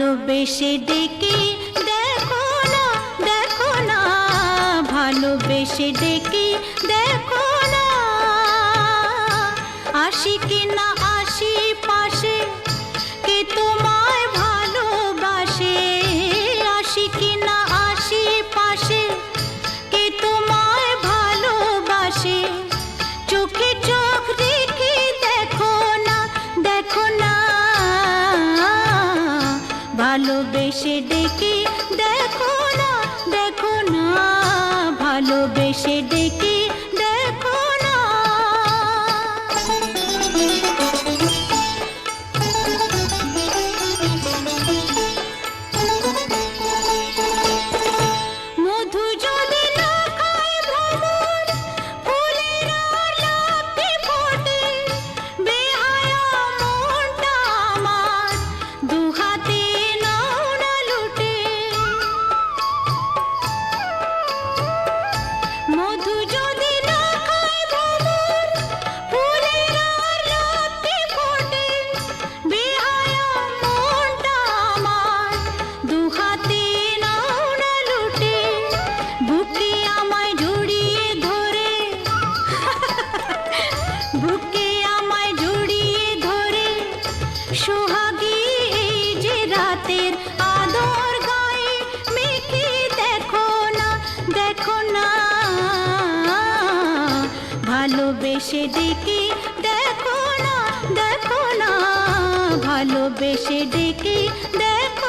ভালোবেসে ডেকে দেখো না দেখো না ভালোবেসে ডেকে ভালোবেসে ডেকে দেখো না দেখো না ভালোবেসে ডেকে ভালোবেসে ডেকে দেখো না দেখো না ভালোবেসে ডেকে দেখ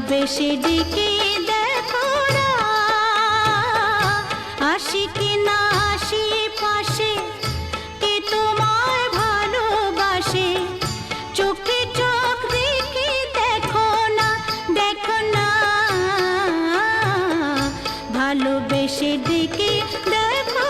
বেশি দিকে দেখো না। আসি কি না আসি পাশে? কে তোমার ভালোবাসে? চোখে চোখ রেখে দেখো না দেখো না। ভালোবেসে দিকে দেখো